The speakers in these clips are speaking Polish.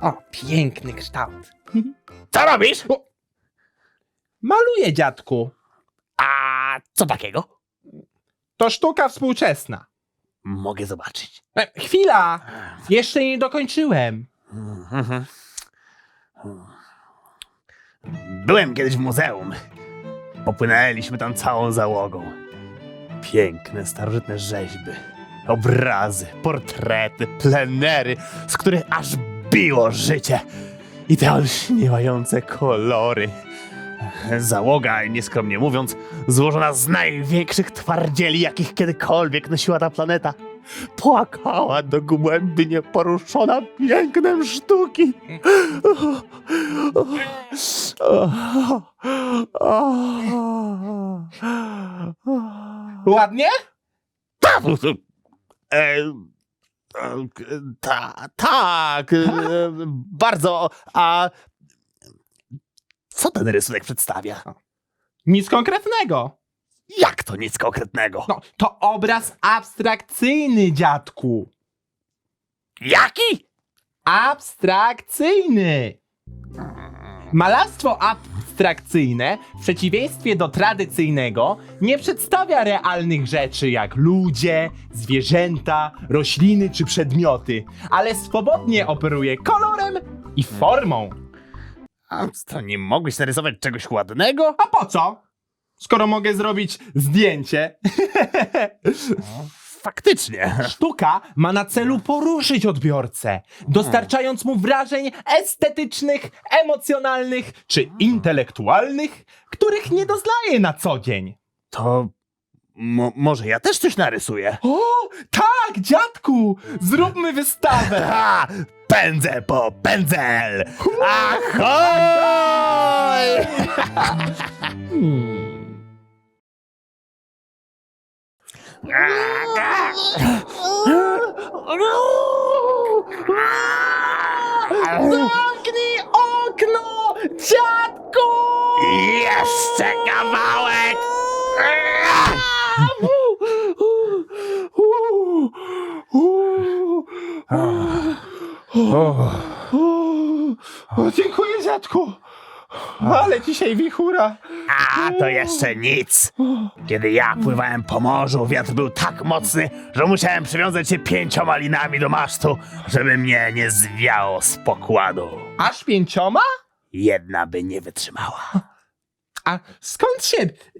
O, piękny kształt. Co robisz? Maluję, dziadku. A co takiego? To sztuka współczesna. Mogę zobaczyć. E, chwila! Jeszcze nie dokończyłem. Mhm. Byłem kiedyś w muzeum. Popłynęliśmy tam całą załogą. Piękne, starożytne rzeźby, obrazy, portrety, plenery, z których aż biło życie. I te olśniewające kolory. Załoga, nieskromnie mówiąc, złożona z największych twardzieli, jakich kiedykolwiek nosiła ta planeta. Płakała do głębi nieporuszona pięknem sztuki. Ładnie? E, e, ta, tak, e, bardzo. A co ten rysunek przedstawia? Nic konkretnego. Jak to nic konkretnego? No, to obraz abstrakcyjny, dziadku. Jaki? Abstrakcyjny. Malarstwo abstrakcyjne, w przeciwieństwie do tradycyjnego, nie przedstawia realnych rzeczy jak ludzie, zwierzęta, rośliny czy przedmioty, ale swobodnie operuje kolorem i formą. A co, nie mogłeś narysować czegoś ładnego? A po co? Skoro mogę zrobić zdjęcie. Faktycznie. Sztuka ma na celu poruszyć odbiorcę, dostarczając mu wrażeń estetycznych, emocjonalnych czy intelektualnych, których nie doznaje na co dzień. To mo- może ja też coś narysuję? O, tak, dziadku! Zróbmy wystawę! Ha! Pędzę po pędzel! Ahoj! Hmm. Zamknij okno, dziadku! Jeszcze kawałek! O, dziękuję, dziadku! Ale dzisiaj wichura! A to jeszcze nic. Kiedy ja pływałem po morzu, wiatr był tak mocny, że musiałem przywiązać się pięcioma linami do masztu, żeby mnie nie zwiało z pokładu. Aż pięcioma? Jedna by nie wytrzymała. A skąd się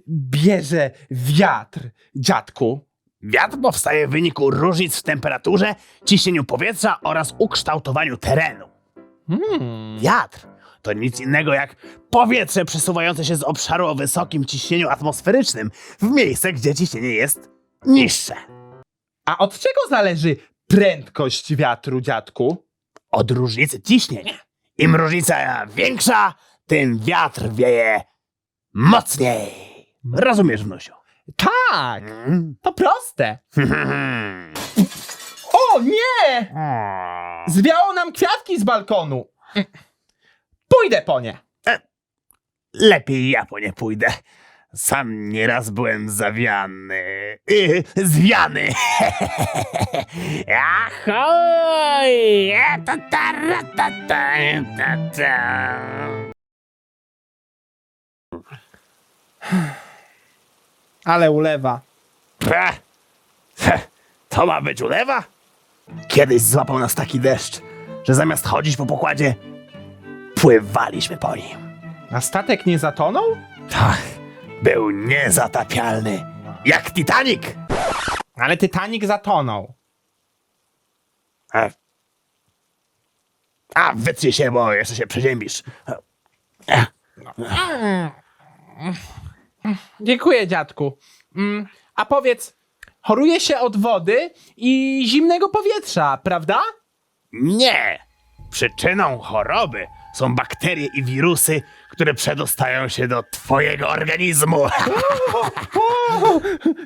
bierze wiatr, dziadku? Wiatr powstaje w wyniku różnic w temperaturze, ciśnieniu powietrza oraz ukształtowaniu terenu. Hmm. Wiatr to nic innego jak powietrze przesuwające się z obszaru o wysokim ciśnieniu atmosferycznym w miejsce, gdzie ciśnienie jest niższe. A od czego zależy prędkość wiatru, dziadku? Od różnicy ciśnień. Im różnica większa, tym wiatr wieje mocniej. Rozumiesz, wnusiu? Tak, Mm. to proste. O nie! Zwiało nam kwiatki z balkonu. Pójdę po nie. Lepiej ja po nie pójdę. Sam nieraz byłem zawiany. Yy, zwiany. Ahoj! E, ta, ta, ra, ta, ta, ta, ta. Ale ulewa. He, To ma być ulewa? Kiedyś złapał nas taki deszcz, że zamiast chodzić po pokładzie, pływaliśmy po nim. A statek nie zatonął? Tak, był niezatapialny. Jak Titanic! Ale Titanic zatonął. A, a wytrzyj się, bo jeszcze się przeziębisz. Dziękuję, dziadku. Mm, a powiedz, choruje się od wody i zimnego powietrza, prawda? Nie! Przyczyną choroby są bakterie i wirusy, które przedostają się do twojego organizmu.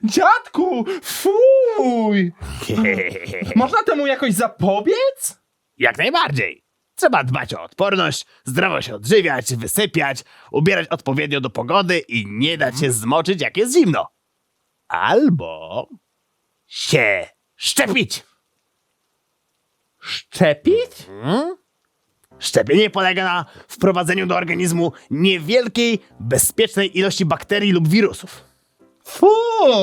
Dziadku, fuj! Można temu jakoś zapobiec? Jak najbardziej. Trzeba dbać o odporność, zdrowo się odżywiać, wysypiać, ubierać odpowiednio do pogody i nie dać się zmoczyć, jak jest zimno. Albo się szczepić. Szczepić? Hmm? Szczepienie polega na wprowadzeniu do organizmu niewielkiej, bezpiecznej ilości bakterii lub wirusów, Fu,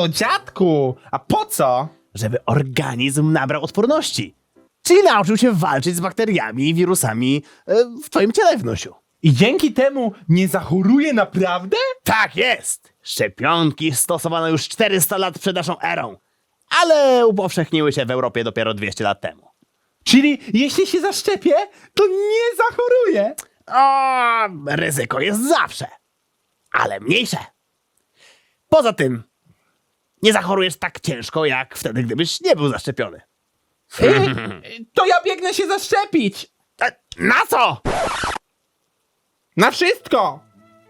dziadku, a po co? żeby organizm nabrał odporności. Czyli nauczył się walczyć z bakteriami i wirusami e, w twoim ciele, wnusiu. I dzięki temu nie zachoruje naprawdę? Tak jest! Szczepionki stosowano już 400 lat przed naszą erą, ale upowszechniły się w Europie dopiero 200 lat temu. Czyli jeśli się zaszczepię, to nie zachoruję. O, ryzyko jest zawsze, ale mniejsze. Poza tym, nie zachorujesz tak ciężko, jak wtedy, gdybyś nie był zaszczepiony. To ja biegnę się zaszczepić. E, na co? Na wszystko.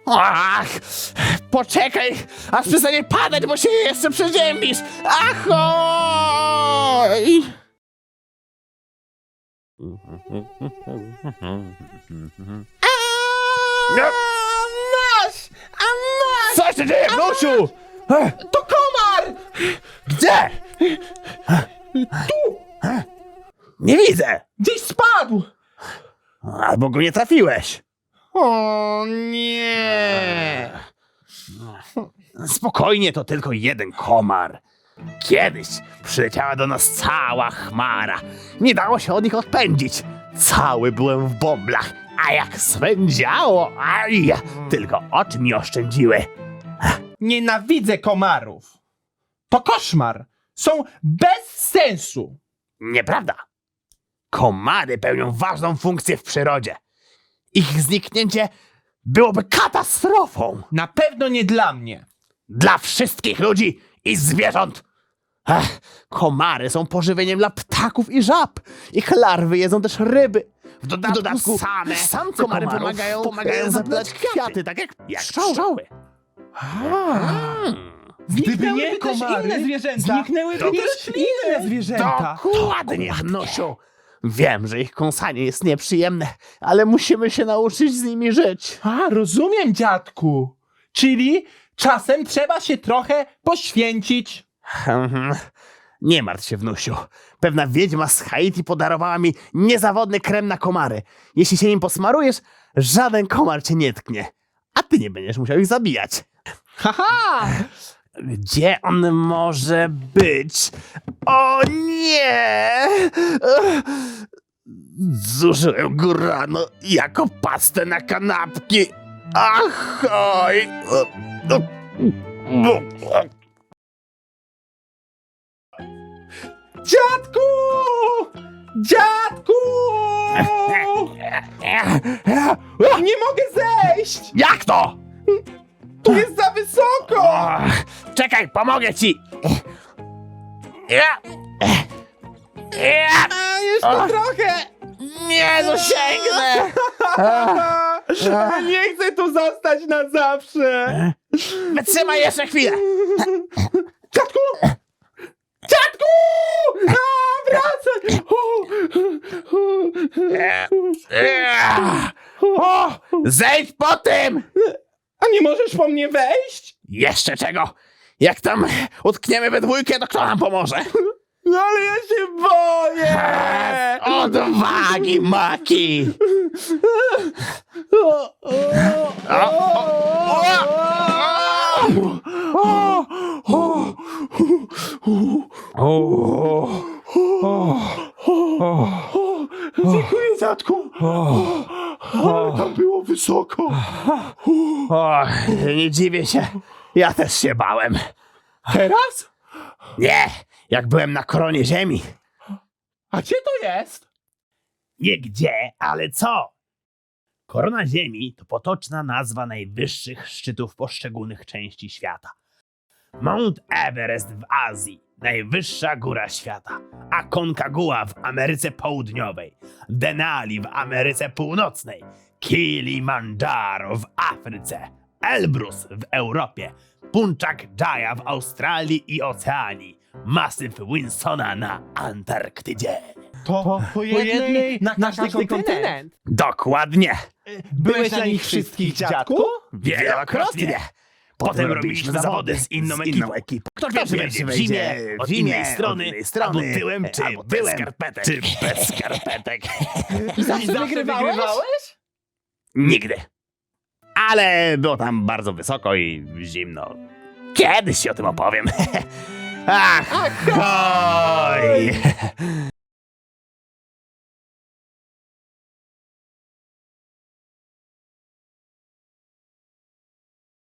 Ach, poczekaj, aż przestanie padać, bo się jeszcze przeziębisz. Ach, oj! Masz! A masz! co się dzieje, Gnusiu? E, To komar! Gdzie? Tu! Nie widzę. Gdzieś spadł! Albo go nie trafiłeś. O nie! Spokojnie, to tylko jeden komar. Kiedyś przyleciała do nas cała chmara. Nie dało się od nich odpędzić. Cały byłem w bąblach, a jak swędziało, aj, tylko oczy mi oszczędziły. Nienawidzę komarów. To koszmar. Są bez sensu. Nieprawda. Komary pełnią ważną funkcję w przyrodzie. Ich zniknięcie byłoby katastrofą Na pewno nie dla mnie. dla wszystkich ludzi i zwierząt. Ech, komary są pożywieniem dla ptaków i żab. Ich larwy jedzą też ryby. W dodatku, same samce komary pomagają, pomagają zapytać kwiaty, tak jak, jak pszczoły. Hmm. Gdyby nie też komary, inne zwierzęta. zniknęłyby To też inne zwierzęta. Dokładnie, Nosiu. Wiem, że ich kąsanie jest nieprzyjemne, ale musimy się nauczyć z nimi żyć. A, rozumiem, dziadku. Czyli czasem trzeba się trochę poświęcić. Mhm. Nie martw się, wnusiu. Pewna wiedźma z Haiti podarowała mi niezawodny krem na komary. Jeśli się nim posmarujesz, żaden komar cię nie tknie. A ty nie będziesz musiał ich zabijać. Haha! Gdzie on może być? O nie! Zużyłem go rano jako pastę na kanapki. Ach, oj! Dziadku! Dziadku! Nie mogę zejść! Jak to? Tu jest za wysoko! Och, czekaj, pomogę ci! Ja. Ja. A, jeszcze trochę! Nie dosięgnę! A nie chcę tu zostać na zawsze! Wytrzymaj jeszcze chwilę! Dziadku! A, wracaj! O, zejdź po tym! A nie możesz po mnie wejść? Jeszcze czego? Jak tam utkniemy we dwójkę, to kto nam pomoże? No ale ja się boję! Odwagi, maki! O, o, O, Dziękuję, było wysoko! O, nie dziwię się. Ja też się bałem. Teraz? Nie, jak byłem na koronie ziemi. A gdzie to jest? Nie gdzie, ale co? Korona Ziemi to potoczna nazwa najwyższych szczytów poszczególnych części świata. Mount Everest w Azji, najwyższa góra świata, Aconcagua w Ameryce Południowej, Denali w Ameryce Północnej, Kilimandżaro w Afryce, Elbrus w Europie, Punchak Jaya w Australii i Oceanii, masyw Winsona na Antarktydzie. To po jednej na każdy kontynent. Dokładnie. Byłeś na nich wszystkich, dziadku? Wielokrotnie. Potem robiliśmy zawody z inną ekipą. Kto pierwszy wejdzie w zimie, od innej strony, albo tyłem, czy bez skarpetek. Czy bez skarpetek. I zawsze wygrywałeś? Nigdy. Ale było tam bardzo wysoko i zimno. Kiedyś ci o tym opowiem. Ach, oj.